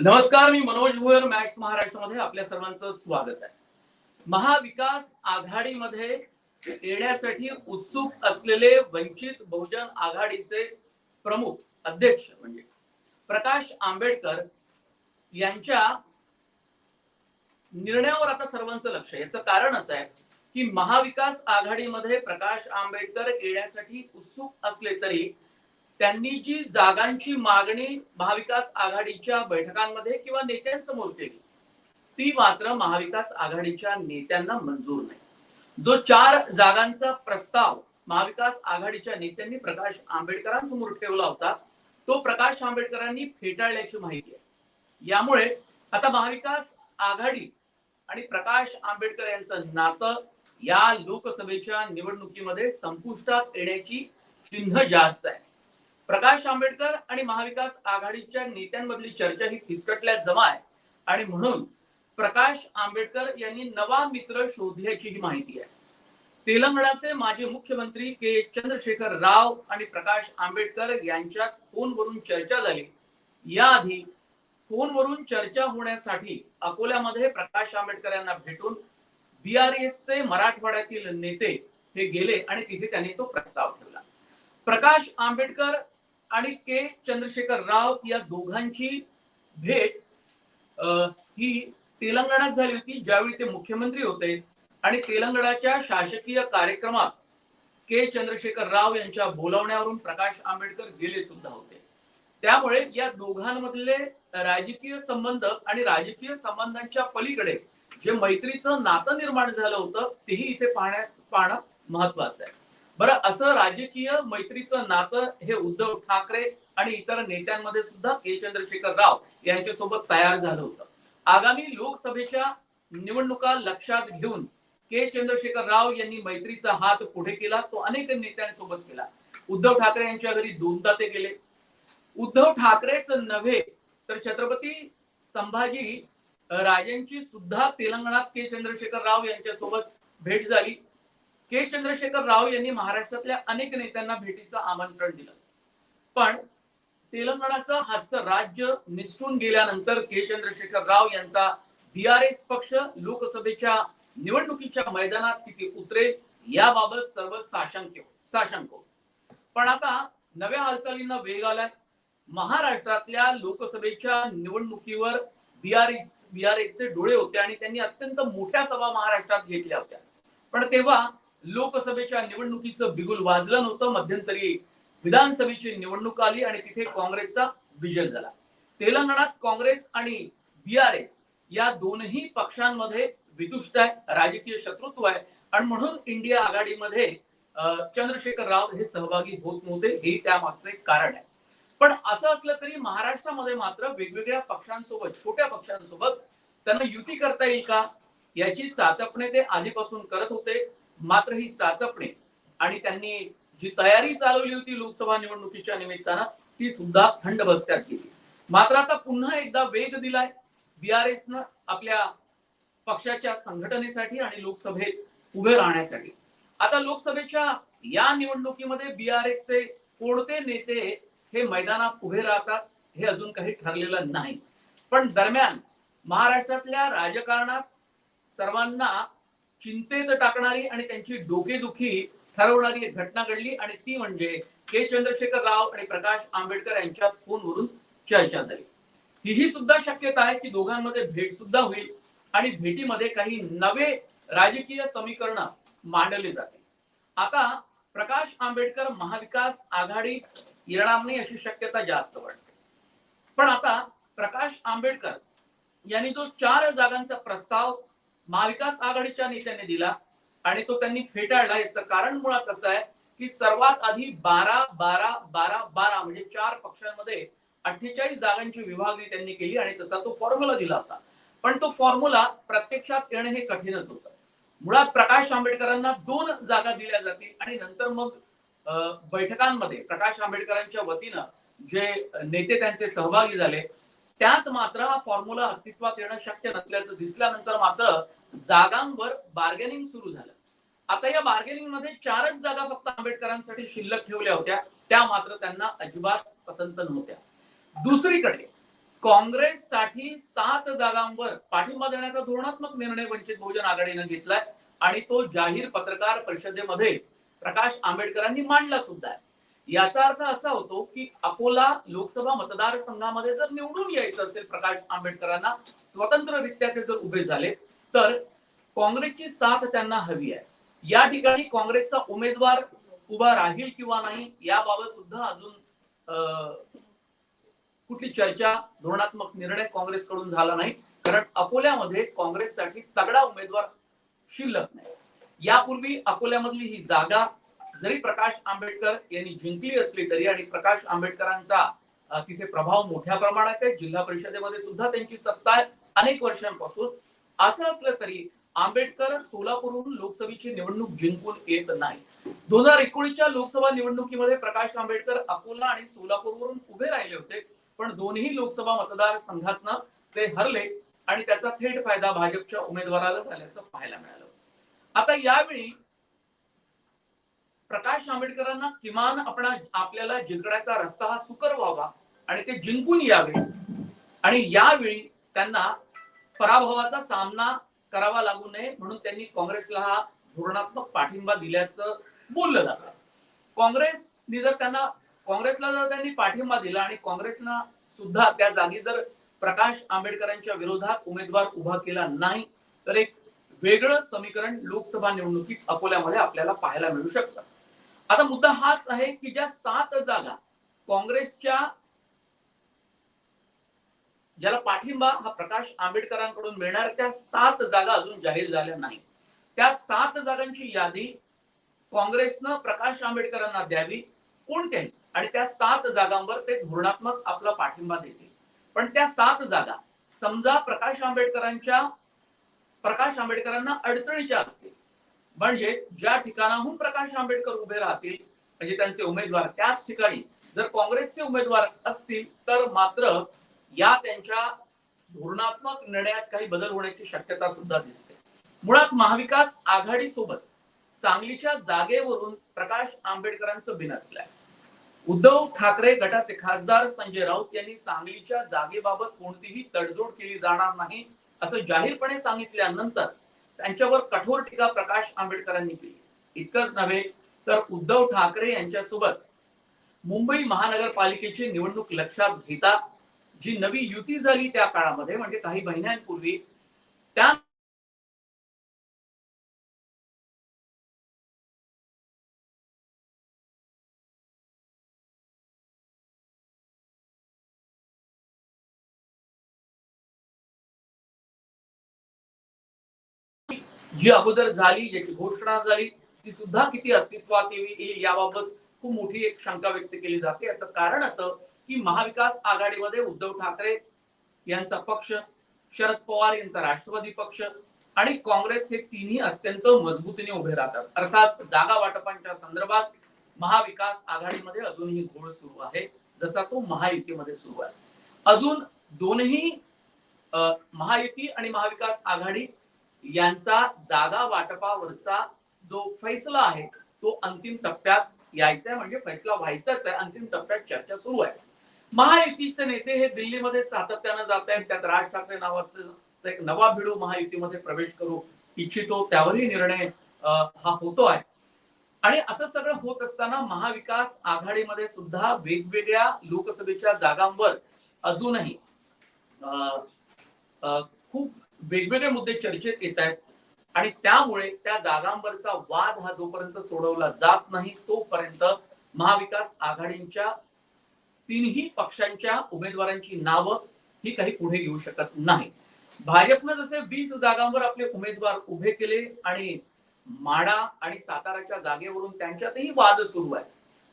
नमस्कार मी मनोज भुयर मॅक्स महाराष्ट्रामध्ये आपल्या सर्वांचं स्वागत आहे. महाविकास आघाडीमध्ये येण्यासाठी उत्सुक असलेले वंचित बहुजन आघाडीचे प्रमुख अध्यक्ष म्हणजे प्रकाश आंबेडकर यांच्या निर्णयावर आता सर्वांचं लक्ष आहे. याचं कारण असं आहे की महाविकास आघाडीमध्ये प्रकाश आंबेडकर येण्यासाठी उत्सुक असले तरी त्यांनी जी जागांची मागणी महाविकास आघाडीच्या बैठकांमध्ये किंवा नेत्यांसमोर केली ती मात्र महाविकास आघाडीच्या नेत्यांना मंजूर नाही. जो चार जागांचा प्रस्ताव महाविकास आघाडीच्या नेत्यांनी प्रकाश आंबेडकरांसमोर ठेवला होता तो प्रकाश आंबेडकरांनी फेटाळल्याची माहिती आहे. यामुळे आता महाविकास आघाडी आणि प्रकाश आंबेडकर यांचं नातं या लोकसभेच्या निवडणुकीमध्ये संपुष्टात येण्याची चिन्ह जास्त आहे. प्रकाश आंबेडकर आणि महाविकास आघाडीच्या नेत्यांमधली चर्चा ही फिसकटल्या जमा आहे आणि म्हणून प्रकाश आंबेडकर यांनी नवा मित्र शोधल्याची ही माहिती आहे. तेलंगणाचे माजी मुख्यमंत्री के चंद्रशेखर राव आणि प्रकाश आंबेडकर यांच्यात फोनवरून चर्चा झाली. याआधी फोनवरून चर्चा होण्यासाठी अकोल्यामध्ये प्रकाश आंबेडकर यांना भेटून बीआरएसचे मराठवाड्यातील नेते हे गेले आणि तिथे त्यांनी तो प्रस्ताव ठेवला. प्रकाश आंबेडकर आणि के चंद्रशेखर राव या दोघांची भेट ही तेलंगणात झाली होती ज्यावेळी ते मुख्यमंत्री होते. आणि तेलंगणाच्या शासकीय कार्यक्रमात के चंद्रशेखर राव यांच्या बोलावण्यावरून प्रकाश आंबेडकर गेले सुद्धा होते. त्यामुळे या दोघांमधले राजकीय संबंध आणि राजकीय संबंधांच्या पलीकडे जे मैत्रीचं नातं निर्माण झालं होतं तेही इथे पाहण्या पाहणं महत्वाचं आहे. बरं असं राजकीय मैत्रीचं नातं हे उद्धव ठाकरे आणि इतर नेत्यांमध्ये सुद्धा के. चंद्रशेखर राव यांच्यासोबत तयार झालं होतं. आगामी लोकसभेच्या निवडणुका लक्षात घेऊन के. चंद्रशेखर राव यांनी मैत्रीचा हात पुढे केला तो अनेक नेत्यांसोबत केला. उद्धव ठाकरे यांच्या घरी दोनदा ते गेले. उद्धव ठाकरेच नव्हे तर छत्रपती संभाजी राजांची सुद्धा तेलंगणात के. चंद्रशेखर राव यांच्यासोबत भेट झाली. के चंद्रशेखर राव यांनी महाराष्ट्रातल्या अनेक नेत्यांना भेटीचं आमंत्रण दिलं. पण तेलंगणाचं हातचं राज्य निसटून गेल्यानंतर के चंद्रशेखर राव यांचा बीआरएस पक्ष लोकसभेच्या निवडणुकीच्या मैदानात किती उतरेल याबाबत सर्व साशंक साशंक पण आता नव्या हालचालींना वेग आलाय. महाराष्ट्रातल्या लोकसभेच्या निवडणुकीवर बीआरएस बीआरएसचे डोळे होते आणि त्यांनी अत्यंत मोठ्या सभा महाराष्ट्रात घेतल्या होत्या. पण तेव्हा लोकसभेच्या निवडणुकीचं बिगुल वाजलं नव्हतं. मध्यंतरी विधानसभेची निवडणूक आली आणि तिथे काँग्रेसचा विजय झाला. तेलंगणात काँग्रेस आणि बी आर एस या दोनही पक्षांमध्ये वितुष्ट आहे राजकीय शत्रुत्व आहे. आणि म्हणून इंडिया आघाडीमध्ये चंद्रशेखर राव हे सहभागी होत नव्हते. हे त्यामागचे कारण आहे. पण असं असलं तरी महाराष्ट्रामध्ये मात्र वेगवेगळ्या पक्षांसोबत छोट्या पक्षांसोबत त्यांना युती करता येईल का? याची चाचपणे ते आधीपासून करत होते. मात्र ही चाचपणे आणि त्यांनी जी तयारी चालवली होती लोकसभा निवडणुकीच्या निमित्तानं ती सुद्धा थंड बसत्यात गेली. मात्र आता पुन्हा एकदा वेग दिलाय. बी बीआरएस न आपल्या पक्षाच्या संघटनेसाठी आणि लोकसभेत उभे राहण्यासाठी. आता लोकसभेच्या या निवडणुकीमध्ये बीआरएस चे कोणते नेते हे मैदानात उभे राहतात हे अजून काही ठरलेलं नाही. पण दरम्यान महाराष्ट्रातल्या राजकारणात सर्वांना चिंतेत टाकणारी आणि त्यांची डोकेदुखी ठरवणारी एक घटना घडली आणि ती म्हणजे के. चंद्रशेखर राव आणि प्रकाश आंबेडकर यांच्यात फोनवरून चर्चा झाली. हीही सुद्धा शक्यता आहे की दोघांमध्ये भेट सुद्धा होईल आणि भेटीमध्ये काही नवे राजकीय समीकरण मांडले जाते आता प्रकाश आंबेडकर महाविकास आघाडीत येणार नाही अशी शक्यता जास्त वाटते पण आता प्रकाश आंबेडकर यांनी जो चार जागांचा प्रस्ताव महाविकास आघाडीच्या नेत्यांनी दिला आणि तो त्यांनी फेटाळला. याचं कारण मुळात असं आहे की सर्वात आधी बारा बारा बारा बारा म्हणजे चार पक्षांमध्ये अठ्ठेचाळीस जागांची विभागणी त्यांनी केली आणि तसा तो फॉर्म्युला दिला होता. पण तो फॉर्म्युला प्रत्यक्षात येणं हे कठीणच होतं. मुळात प्रकाश आंबेडकरांना दोन जागा दिल्या जातील आणि नंतर मग बैठकांमध्ये प्रकाश आंबेडकरांच्या वतीनं जे नेते त्यांचे सहभागी झाले त्यात मात्र हा फॉर्म्युला अस्तित्वात येणं शक्य नसल्याचं दिसल्यानंतर मात्र जागांवर बार्गेनिंग सुरू झालं. आता या बार्गेनिंगमध्ये चारच जागा फक्त आंबेडकरांसाठी शिल्लक ठेवल्या होत्या. त्या मात्र त्यांना अजिबात पसंत नव्हत्या. दुसरीकडे काँग्रेससाठी सात जागांवर पाठिंबा देण्याचा धोरणात्मक निर्णय वंचित बहुजन आघाडीनं घेतलाय. आणि तो जाहीर पत्रकार परिषदेमध्ये प्रकाश आंबेडकरांनी मांडला सुद्धा आहे. याचा अर्थ असा होतो की अकोला लोकसभा मतदारसंघामध्ये जर निवडून यायचं असेल प्रकाश आंबेडकरांना स्वतंत्ररित्या ते जर उभे झाले तर काँग्रेसची साथ त्यांना हवी आहे. या ठिकाणी काँग्रेसचा उमेदवार उभा राहील किंवा नाही याबाबत सुद्धा अजून अं, कुठली चर्चा धोरणात्मक निर्णय काँग्रेसकडून झाला नाही. कारण अकोल्यामध्ये काँग्रेससाठी तगडा उमेदवार शिल्लक नाही. यापूर्वी अकोल्यामधली ही जागा जरी प्रकाश आंबेडकर यांनी जिंकली असली तरी आणि प्रकाश आंबेडकरांचा तिथे प्रभाव मोठ्या प्रमाणात आहे. जिल्हा परिषदेमध्ये सुद्धा त्यांची सत्ता आहे. अनेक वर्षांपासून असं असलं तरी आंबेडकर सोलापूरहून लोकसभेची निवडणूक जिंकून येत नाही. दोन हजार एकोणीसच्या लोकसभा निवडणुकीमध्ये प्रकाश आंबेडकर अकोला आणि सोलापूरवरून उभे राहिले होते. पण दोन्ही लोकसभा मतदारसंघातनं ते हरले आणि त्याचा थेट फायदा भाजपच्या उमेदवाराला झाल्याचं पाहायला मिळालं. आता यावेळी प्रकाश आंबेडकरांना किमान आपण आपल्याला जिंकण्याचा रस्ता हा सुकर व्हावा आणि ते जिंकून यावे. आणि यावेळी त्यांना पराभवाचा सामना करावा लागू नये म्हणून त्यांनी काँग्रेसला हा धोरणात्मक पाठिंबा दिल्याचं बोललं जातं. काँग्रेसनी जर त्यांना काँग्रेसला जर त्यांनी पाठिंबा दिला आणि काँग्रेसना सुद्धा त्या जागी जर प्रकाश आंबेडकरांच्या विरोधात उमेदवार उभा केला नाही तर एक वेगळं समीकरण लोकसभा निवडणुकीत अकोल्यामध्ये आपल्याला पाहायला मिळू शकतं. आता मुद्दा हाच आहे की ज्या सात जागा काँग्रेसच्या ज्याला पाठिंबा हा प्रकाश आंबेडकरांकडून मिळणार त्या सात जागा अजून जाहीर झाल्या नाही. त्या सात जागांची यादी काँग्रेसनं प्रकाश आंबेडकरांना द्यावी कोणत्याही आणि त्या सात जागांवर ते धोरणात्मक आपला पाठिंबा देतील. पण त्या सात जागा समजा प्रकाश आंबेडकरांच्या प्रकाश आंबेडकरांना अडचणीच्या असतील म्हणजे ज्या ठिकाणाहून प्रकाश आंबेडकर उभे राहतील म्हणजे त्यांचे उमेदवार त्याच ठिकाणी जर काँग्रेसचे उमेदवार असतील तर मात्र या त्यांच्या धोरणात्मक निर्णयात काही बदल होण्याची शक्यता सुद्धा दिसते. मुळात महाविकास आघाडी सोबत सांगलीच्या जागेवरून प्रकाश आंबेडकरांचं बिनसलंय उद्धव ठाकरे गटाचे खासदार संजय राऊत यांनी सांगलीच्या जागेबाबत कोणतीही तडजोड केली जाणार नाही असं जाहीरपणे सांगितल्यानंतर त्यांच्यावर कठोर टीका प्रकाश आंबेडकरांनी केली. इतकंच नव्हे तर उद्धव ठाकरे यांच्यासोबत मुंबई महानगरपालिकेची निवडणूक लक्षात घेता जी नवी युती झाली त्या काळामध्ये म्हणजे काही महिन्यांपूर्वी त्या जी अगोदर झाली ज्याची घोषणा झाली ती सुद्धा किती अस्तित्वात येईल याबाबत खूप मोठी एक शंका व्यक्त केली जाते. याचं कारण असं की महाविकास आघाडीमध्ये उद्धव ठाकरे यांचा पक्ष शरद पवार यांचा राष्ट्रवादी पक्ष आणि काँग्रेस हे तिन्ही अत्यंत मजबूतीने उभे राहतात. अर्थात जागा वाटपांच्या संदर्भात महाविकास आघाडीमध्ये अजूनही घोळ सुरू आहे जसा तो महायुतीमध्ये सुरू आहे. अजून दोनही महायुती आणि महाविकास आघाडी यांचा जागा वाटपावरचा जो फैसला आहे तो अंतिम टप्प्यात यायचा आहे म्हणजे फैसला व्हायचाच आहे. अंतिम टप्प्यात चर्चा सुरू आहे. महायुतीचे नेते हे दिल्लीमध्ये सातत्यानं जात आहेत. त्यात राज ठाकरे नावाचं एक नवा भिडू महायुतीमध्ये प्रवेश करू इच्छितो. त्यावरही निर्णय हा हा होतोय आणि असं सगळं होत असताना महाविकास आघाडीमध्ये सुद्धा वेगवेगळ्या लोकसभेच्या जागांवर अजूनही खूप वेगवेगळे मुद्दे चर्चेत येत आहेत. आणि त्यामुळे त्या जागांवरचा वाद हा जोपर्यंत सोडवला जात नाही तोपर्यंत महाविकास आघाडीच्या तीनही पक्षांच्या उमेदवारांची नावं ही काही पुढे येऊ शकत नाही. भाजपनं जसे वीस जागांवर आपले उमेदवार उभे केले आणि माडा आणि साताराच्या जागेवरून त्यांच्यातही वाद सुरू आहे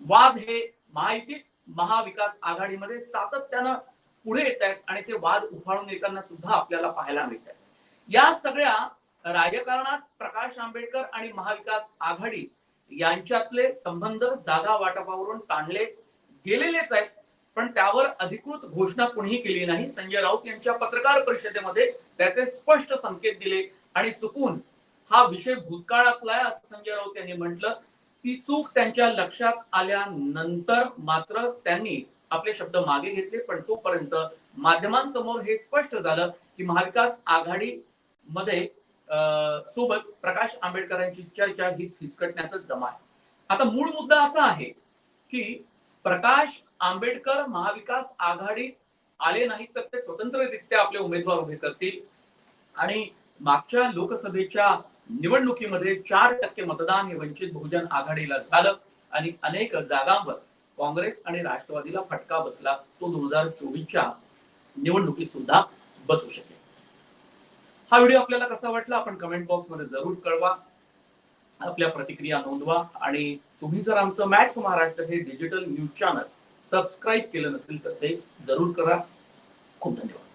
वाद हे माहिती महाविकास आघाडीमध्ये सातत्यानं पुढे येत आहेत आणि ते वाद उफाळून येताना सुद्धा आपल्याला पाहायला मिळत आहे या सगळ्या राजकारणात प्रकाश आंबेडकर आणि महाविकास आघाडी यांच्यातले संबंध जागा वाटपावरून ताणले गेलेलेच आहेत. पण त्यावर अधिकृत घोषणा कुणीही केली नाही. संजय राऊत यांच्या पत्रकार परिषदेमध्ये त्याचे स्पष्ट संकेत दिले आणि चुकून हा विषय भूतकाळातला आहे असं संजय राऊत यांनी म्हटलं. ती चूक त्यांच्या लक्षात आल्यानंतर मात्र त्यांनी आपले शब्द मागे घेतले पण तोपर्यंत माध्यमांसमोर हे स्पष्ट झालं की महाविकास आघाडी मध्ये अं, सोबत प्रकाश आंबेडकरांची चर्चा ही फिसकटण्यातच जमा आहे. आता मूळ मुद्दा असा आहे की प्रकाश आंबेडकर महाविकास आघाडीत आले नाहीत तर ते स्वतंत्ररित्या आपले उमेदवार उभे करतील. आणि मागच्या लोकसभेच्या निवडणुकीमध्ये चार टक्के मतदान हे वंचित बहुजन आघाडीला झालं आणि अनेक जागांवर काँग्रेस आणि राष्ट्रवादीला फटका बसला तो दोन हजार चोवीसच्या निवडणुकीत सुद्धा बसू शकेल. हा व्हिडिओ आपल्याला कसा वाटला आपण कमेंट बॉक्समध्ये जरूर कळवा. आपल्या प्रतिक्रिया नोंदवा आणि तुम्ही जर आमचं मॅक्स महाराष्ट्र हे डिजिटल न्यूज चॅनल सबस्क्राईब केलं नसेल तर ते जरूर करा. खूप धन्यवाद.